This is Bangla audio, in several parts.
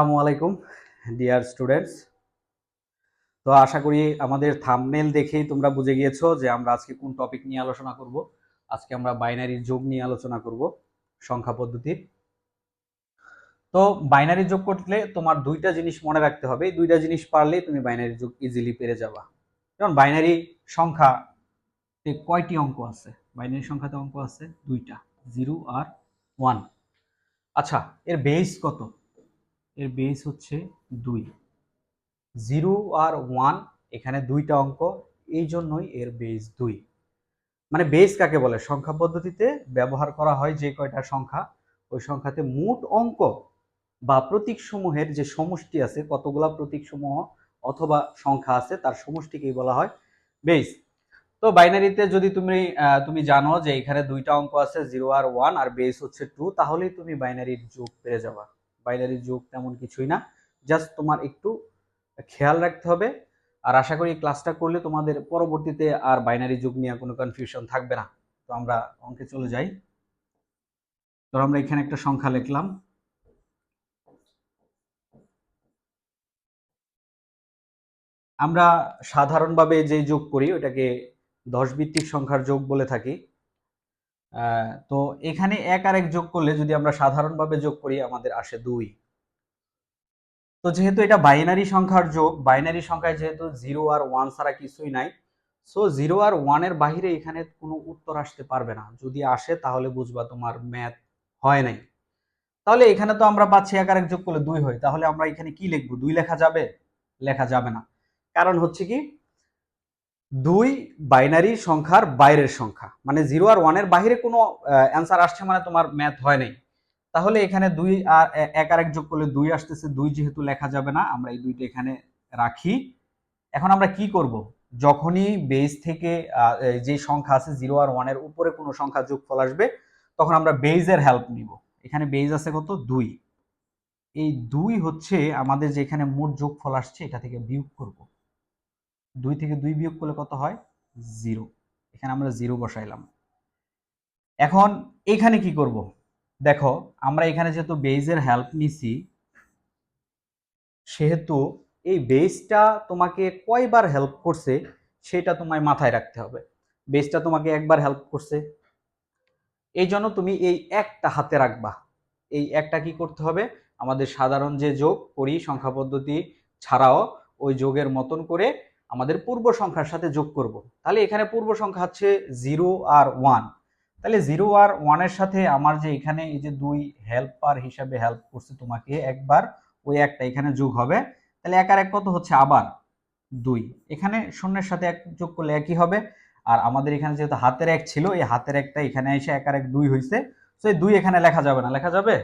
আসসালামু আলাইকুম ডিয়ার স্টুডেন্টস তো আশা করি আমাদের থাম্বনেল দেখেই তোমরা বুঝে গিয়েছো যে আমরা আজকে কোন টপিক নিয়ে আলোচনা করব। আজকে আমরা বাইনারি যোগ নিয়ে আলোচনা করব সংখ্যা পদ্ধতির। তো বাইনারি যোগ করলে তোমার দুইটা জিনিস মনে রাখতে হবে। দুইটা জিনিস পারলেই তুমি বাইনারি যোগ ইজিলি পেরে যাবা। যেমন বাইনারি সংখ্যা কয়টি অঙ্ক আছে? বাইনারি সংখ্যাতে অঙ্ক আছে দুইটা জিরো আর ওয়ান আচ্ছা এর বেস কত? এর বেস হচ্ছে দুই। জিরো আর ওয়ান এখানে দুইটা অঙ্ক, এই জন্যই এর বেস দুই। মানে বেস কাকে বলে? সংখ্যা পদ্ধতিতে ব্যবহার করা হয় যে কয়টা সংখ্যা, ওই সংখ্যাতে মোট অঙ্ক বা প্রতীকসমূহের যে সমষ্টি আছে, কতগুলা প্রতীকসমূহ অথবা সংখ্যা আছে, তার সমষ্টিকেই বলা হয় বেস তো বাইনারিতে যদি তুমি তুমি জানো যে এখানে দুইটা অঙ্ক আছে জিরো আর ওয়ান আর বেস হচ্ছে টু তাহলেই তুমি বাইনারির যোগ পেয়ে যাবা। বাইনারি যোগ তেমন কিছুই না। জাস্ট তোমার একটু খেয়াল রাখতে হবে। আর আশা করি ক্লাসটা করলে তোমাদের পরবর্তীতে আর বাইনারি যোগ নিয়ে কোনো কনফিউশন থাকবে না। তো আমরা অঙ্কে চলে যাই। তো আমরা এখানে একটা সংখ্যা লিখলাম। আমরা সাধারণভাবে যে যোগ করি ওটাকে দশ ভিত্তিক সংখ্যার যোগ বলে থাকি। তো এখানে এক আর এক যোগ করলে যদি আমরা সাধারণভাবে যোগ করি, আমাদের আসে দুই। তো যেহেতু এটা বাইনারি সংখ্যার যোগ বাইনারি সংখ্যায় যেহেতু জিরো আর ওয়ান ছাড়া কিছুই নাই সো জিরো আর ওয়ানের বাহিরে এখানে কোনো উত্তর আসতে পারবে না। যদি আসে, তাহলে বুঝবা তোমার ম্যাথ হয় নাই। তাহলে এখানে তো আমরা পাচ্ছি এক আর এক যোগ করলে দুই হয়। তাহলে আমরা এখানে কি লিখব? দুই লেখা যাবে? লেখা যাবে না। কারণ হচ্ছে কি দুই বাইনারি সংখ্যার বাইরের সংখ্যা। মানে জিরো আর ওয়ানের বাইরে কোনো অ্যান্সার আসছে মানে তোমার ম্যাথ হয় নাই। তাহলে এখানে দুই আর এক আর এক যোগ করলে দুই আসতেছে, দুই যেহেতু লেখা যাবে না, আমরা এই দুইটা এখানে রাখি। এখন আমরা কি করব? যখনই বেস থেকে যে সংখ্যা আছে জিরো আর ওয়ানের উপরে কোনো সংখ্যা যোগফল আসবে, তখন আমরা বেইজের হেল্প নিব। এখানে বেইজ আছে কত? দুই। এই দুই হচ্ছে আমাদের যে এখানে মোট যোগফল আসছে, এটা থেকে বিয়োগ করব। দুই থেকে দুই বিয়োগ করলে কত হয়? জিরো। এখানে আমরা জিরো বসাইলাম। এখন এখানে কি করব? দেখো, আমরা এখানে যেহেতু বেইজের হেল্প নিছি, সেহেতু এই বেসটা তোমাকে কয়বার হেল্প করছে সেটা তোমায় মাথায় রাখতে হবে। বেসটা তোমাকে একবার হেল্প করছে। এই জন্য তুমি এই একটা হাতে রাখবা। এই একটা কি করতে হবে? আমাদের সাধারণ যে যোগ করি সংখ্যা পদ্ধতি ছাড়াও ওই যোগের মতন করে আমাদের পূর্ব সংখ্যার সাথে যোগ করব। তাহলে এখানে পূর্ব সংখ্যা হচ্ছে জিরো আর ওয়ান তাহলে জিরো আর ওয়ানের সাথে আমার যে এখানে এই যে দুই হেল্পার হিসাবে হেল্প করছে তোমাকে একবার, ওই একটা এখানে যোগ হবে। তাহলে এক আর এক কত হচ্ছে? আবার দুই। এখানে শূন্যের সাথে এক যোগ করলে একই হবে। আর আমাদের এখানে যেহেতু হাতের এক ছিল, এই হাতের একটা এখানে এসে এক আর এক দুই হয়েছে তো এই দুই এখানে লেখা যাবে না। লেখা যাবে?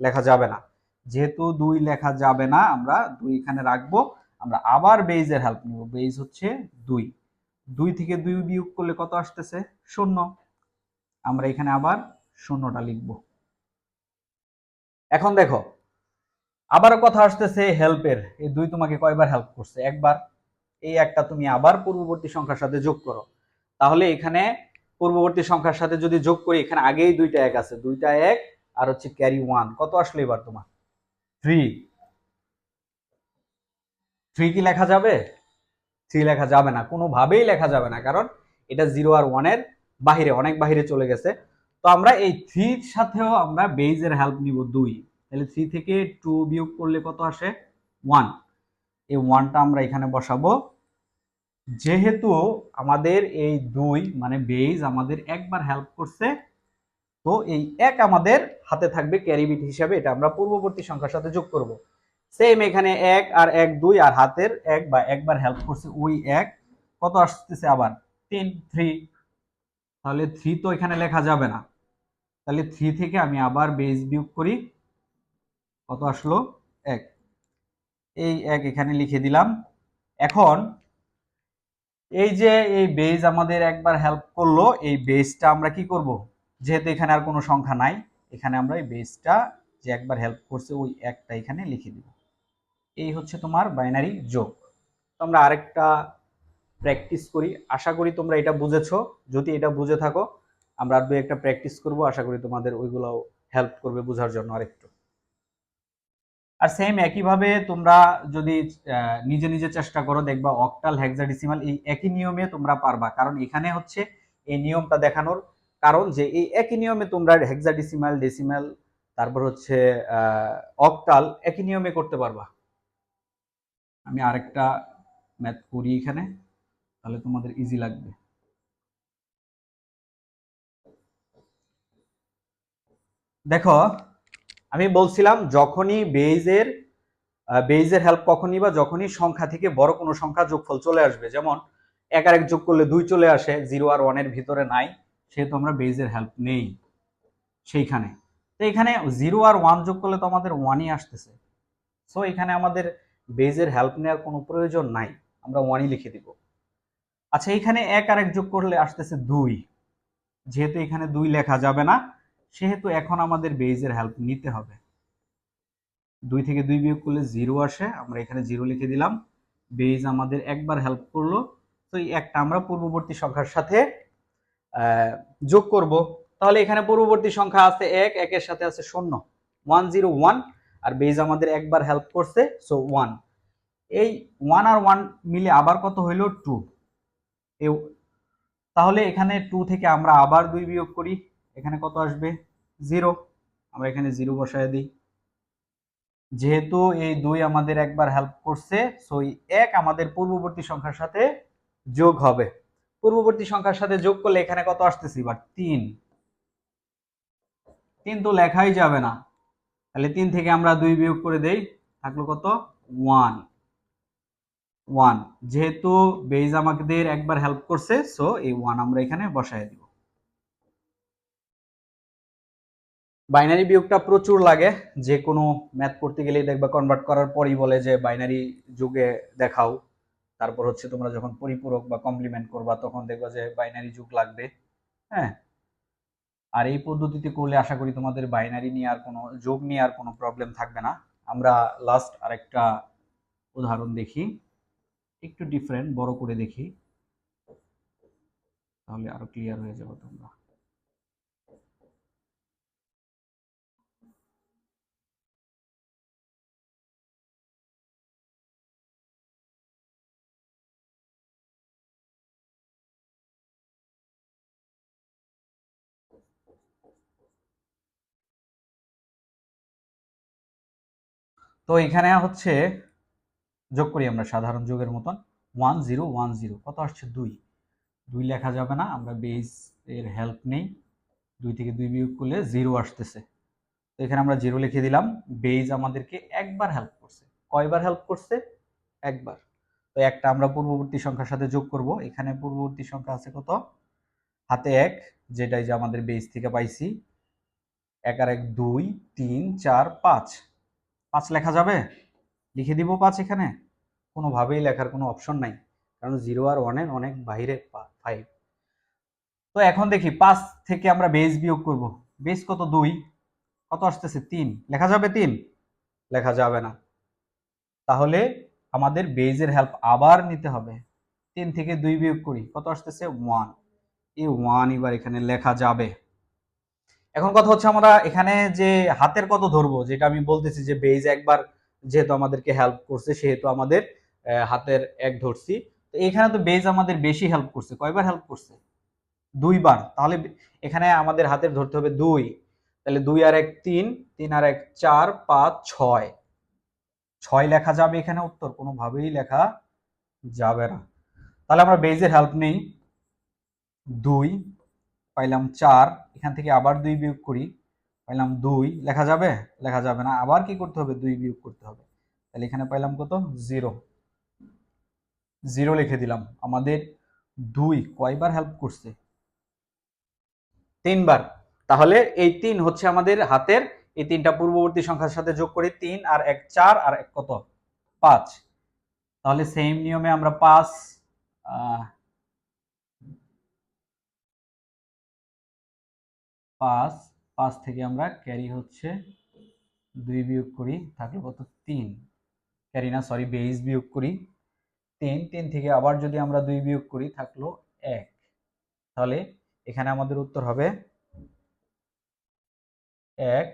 লেখা যাবে না। যেহেতু দুই লেখা যাবে না, আমরা দুই এখানে রাখব। আমরা আবার বেইজের হেল্প নিব। বেইজ হচ্ছে দুই। দুই থেকে দুই বিয়োগ করলে কত আসতেছে? শূন্য। আমরা এখানে আবার শূন্যটা লিখব। এখন দেখো, আবারও কথা আসতেছে হেল্পের এই দুই তোমাকে কয়বার হেল্প করছে? একবার। এই একটা তুমি আবার পূর্ববর্তী সংখ্যার সাথে যোগ করো। তাহলে এখানে পূর্ববর্তী সংখ্যার সাথে যদি যোগ করি, এখানে আগেই দুইটা এক আছে। দুইটা এক আর হচ্ছে ক্যারি ওয়ান কত আসলো এবার তোমার? থ্রি থ্রি কি লেখা যাবে? থ্রি লেখা যাবে না। কোনোভাবেই লেখা যাবে না, কারণ এটা জিরো আর ওয়ানের বাহিরে, অনেক বাহিরে চলে গেছে। তো আমরা এই থ্রির সাথেও আমরা বেইজের হেল্প নিব দুই। তাহলে থ্রি থেকে টু বিয়োগ করলে কত আসে? ওয়ান এই ওয়ানটা আমরা এখানে বসাবো। যেহেতু আমাদের এই দুই মানে বেইজ আমাদের একবার হেল্প করছে, তো এই এক আমাদের হাতে থাকবে ক্যারিবিট হিসাবে। এটা আমরা পূর্ববর্তী সংখ্যার সাথে যোগ করব। সেম এখানে এক আর এক দুই আর হাতের এক বা একবার হেল্প করছে ওই এক। কত আসতেছে আবার? তিন থ্রি তাহলে থ্রি তো এখানে লেখা যাবে না। তাহলে থ্রি থেকে আমি আবার বেজ বিয়োগ করি। কত আসলো? এক। এই এক এখানে লিখে দিলাম। এখন এই যে এই বেজ আমাদের একবার হেল্প করল, এই বেজটা আমরা কি করব? যেহেতু এখানে আর কোনো সংখ্যা নাই, এখানে আমরা এই বেজটা যে একবার হেল্প করছে ওই একটা এখানে লিখে দিব। এই হচ্ছে তোমার বাইনারি যোগ। তোমরা আরেকটা প্র্যাকটিস করি। আশা করি তোমরা এটা বুঝেছ। যদি এটা বুঝে থাকো, আমরা আর দু একটা প্র্যাকটিস করব। আশা করি তোমাদের ওইগুলোও হেল্প করবে বোঝার জন্য আরেকটু। আর সেম একইভাবে তোমরা যদি নিজে নিজে চেষ্টা করো, দেখবা অক্টাল হেক্সাডেসিমাল এই একই নিয়মে তোমরা পারবা। কারণ এখানে হচ্ছে এই নিয়মটা দেখানোর কারণ যে এই একই নিয়মে তোমরা হেক্সাডেসিমাল ডেসিমাল তারপর হচ্ছে অক্টাল একই নিয়মে করতে পারবা। আমি আরেকটা ম্যাথ করি এখানে, তাহলে তোমাদের ইজি লাগবে। দেখো, আমি বলছিলাম যখনই বেইজের বেইজের হেল্প কখনই বা যখনই সংখ্যা থেকে বড় কোনো সংখ্যা যোগফল চলে আসবে, যেমন এক আর এক যোগ করলে দুই চলে আসে জিরো আর ওয়ানের ভিতরে নাই, সেহেতু আমরা বেইজের হেল্প নেই সেইখানে। তো এখানে জিরো আর ওয়ান যোগ করলে তো আমাদের ওয়ানই আসতেছে। সো এখানে আমাদের বেজের হেল্প নেওয়ার কোনো প্রয়োজন নাই। আমরা ওয়ানই লিখে দিব। আচ্ছা এখানে এক আর এক যোগ করলে আসতেছে দুই। যেহেতু এখানে দুই লেখা যাবে না, সেহেতু এখন আমাদের বেজের হেল্প নিতে হবে। দুই থেকে দুই বিয়োগ করলে জিরো আসে। আমরা এখানে জিরো লিখে দিলাম। বেজ আমাদের একবার হেল্প করল। তো এই একটা আমরা পূর্ববর্তী সংখ্যার সাথে যোগ করব। তাহলে এখানে পূর্ববর্তী সংখ্যা আছে এক, একের সাথে আছে শূন্য। ওয়ান জিরো ওয়ান আর বেজ আমাদের একবার হেল্প করছে সো ওয়ান এই ওয়ান আর ওয়ান মিলে আবার কত হইল? টু তাহলে এখানে টু থেকে আমরা আবার দুই বিয়োগ করি, এখানে কত আসবে? জিরো আমরা এখানে জিরো বসায় দিই। যেহেতু এই দুই আমাদের একবার হেল্প করছে সো এক আমাদের পূর্ববর্তী সংখ্যার সাথে যোগ হবে। পূর্ববর্তী সংখ্যার সাথে যোগ করলে এখানে কত আসতেছি? এবার তিন। তিন তো লেখাই যাবে না। তাহলে তিন থেকে আমরা দুই বিয়োগ করে দেই, থাকল কত? ওয়ান ওয়ান যেহেতু বেজ আমাদের একবার হেল্প করছে সো এই ওয়ান আমরা এখানে বসায় দিব। বাইনারি বিয়োগটা প্রচুর লাগে, যে কোনো ম্যাথ করতে গেলেই দেখবা কনভার্ট করার পরই বলে যে বাইনারি যুগে দেখাও। তারপর হচ্ছে তোমরা যখন পরিপূরক বা কমপ্লিমেন্ট করবা, তখন দেখবা যে বাইনারি যুগ লাগবে। হ্যাঁ? আর এই পদ্ধতিতে করলে আশা করি তোমাদের বাইনারি নিয়ে আর কোনো, যোগ নিয়ে আর কোনো প্রবলেম থাকবে না। আমরা লাস্ট আরেকটা উদাহরণ দেখি। একটু ডিফারেন্ট বড় করে দেখি। তাহলে আরও ক্লিয়ার হয়ে যাব তোমরা। তো এখানে হচ্ছে যোগ করি আমরা সাধারণ যোগের মতন। One zero one zero. কত আসছে? দুই। দুই লেখা যাবে না, আমরা বেস এর হেল্প নেই। দুই থেকে দুই বিয়োগ করলে জিরো আসতেছে। তো এখানে আমরা জিরো লিখে দিলাম। বেজ আমাদেরকে একবার হেল্প করছে। কয়বার হেল্প করছে? একবার। তো একটা আমরা পূর্ববর্তী সংখ্যার সাথে যোগ করব। এখানে পূর্ববর্তী সংখ্যা আছে কত? হাতে এক, যেটাই যে আমাদের বেজ থেকে পাইছি। এক আর এক, দুই, তিন, চার, পাঁচ। পাঁচ লেখা যাবে? লিখে দিব পাঁচ এখানে। কোনোভাবেই লেখার কোনো অপশন নাই। কারণ জিরো আর ওয়ানের অনেক বাইরে ফাইভ তো এখন দেখি, পাঁচ থেকে আমরা বেস বিয়োগ করব। বেস কত? দুই। কত আসতেছে? তিন। লেখা যাবে তিন? লেখা যাবে না। তাহলে আমাদের বেজের হেল্প আবার নিতে হবে। তিন থেকে দুই বিয়োগ করি। কত আসতেছে? ওয়ান এই ওয়ান এবার এখানে লেখা যাবে। এখন কথা হচ্ছে আমরা এখানে যে হাতের কত ধরবো, যেটা আমি বলতেছি যে বেজ একবার যেহেতু আমাদেরকে হেল্প করছে, সেহেতু আমাদের হাতের এক ধরছি। তো এখানে তো বেজ আমাদের বেশি হেল্প করছে। কয়বার হেল্প করছে? দুইবার। তাহলে এখানে আমাদের হাতের ধরতে হবে দুই। তাহলে দুই আর এক তিন তিন আর এক চার, পাঁচ, ছয়। ছয় লেখা যাবে এখানে উত্তর, কোনোভাবেই লেখা যাবে না। তাহলে আমরা বেজের হেল্প নেই। দুই পাইলাম চার, এখান থেকে আবার দুই বিয়োগ করি, পাইলাম দুই, লেখা যাবে? লেখা যাবে না। আবার কি করতে হবে? দুই বিয়োগ করতে হবে। তাহলে এখানে পাইলাম কত? জিরো। জিরো লিখে দিলাম। আমাদের দুই কয়বার হেল্প করছে? তিনবার। তাহলে এই তিন হচ্ছে আমাদের হাতের। এই তিনটা পূর্ববর্তী সংখ্যার সাথে যোগ করি তিন আর এক চার আর এক কত? পাঁচ। তাহলে সেম নিয়মে আমরা পাঁচ পাঁচ পাঁচ থেকে আমরা ক্যারি হচ্ছে দুই বিয়োগ করি, থাকল কত? তিন। ক্যারি না সরি বেইস বিয়োগ করি। তিন তিন থেকে আবার যদি আমরা দুই বিয়োগ করি, থাকল এক। তাহলে এখানে আমাদের উত্তর হবে এক।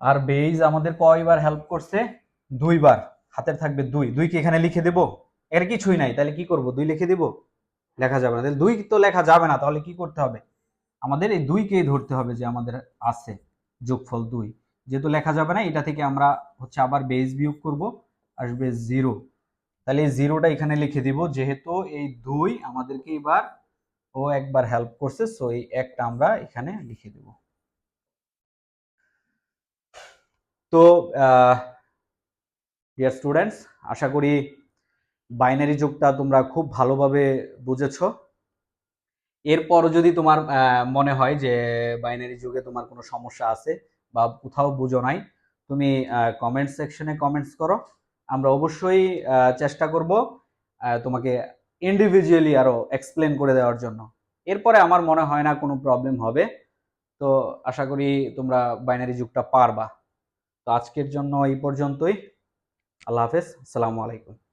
আর বেইজ আমাদের কয়বার হেল্প করছে? দুইবার। হাতের থাকবে দুই। দুই কি এখানে লিখে দেব? এর কিছুই নাই। তাহলে কি করব? দুই লিখে দিব? লেখা যাবে না। তাহলে দুই তো লেখা যাবে না। তাহলে কি করতে হবে? আমাদের এই দুইকেই ধরতে হবে যে আমাদের আছে, যোগফল দুই। যেহেতু লেখা যাবে না, এটা থেকে আমরা হচ্ছে আবার বেজ বিয়োগ করব, আসবে জিরো তাহলে এই জিরোটা এখানে লিখে দিব, যেহেতু এই দুই আমাদেরকে এবার ও একবার হেল্প করছে সো এই একটা আমরা এখানে লিখে দেব। তো ডিয়ার স্টুডেন্টস আশা করি বাইনারি যোগটা তোমরা খুব ভালোভাবে বুঝেছ। এরপরও যদি তোমার মনে হয় যে বাইনারি যুগে তোমার কোনো সমস্যা আছে বা কোথাও বুঝো নাই, তুমি কমেন্ট সেকশনে কমেন্টস করো। আমরা অবশ্যই চেষ্টা করব তোমাকে ইন্ডিভিজুয়ালি আরও এক্সপ্লেন করে দেওয়ার জন্য। এরপরে আমার মনে হয় না কোনো প্রবলেম হবে। তো আশা করি তোমরা বাইনারি যুগটা পারবা। তো আজকের জন্য এই পর্যন্তই। আল্লাহ হাফেজ। আসসালামু আলাইকুম।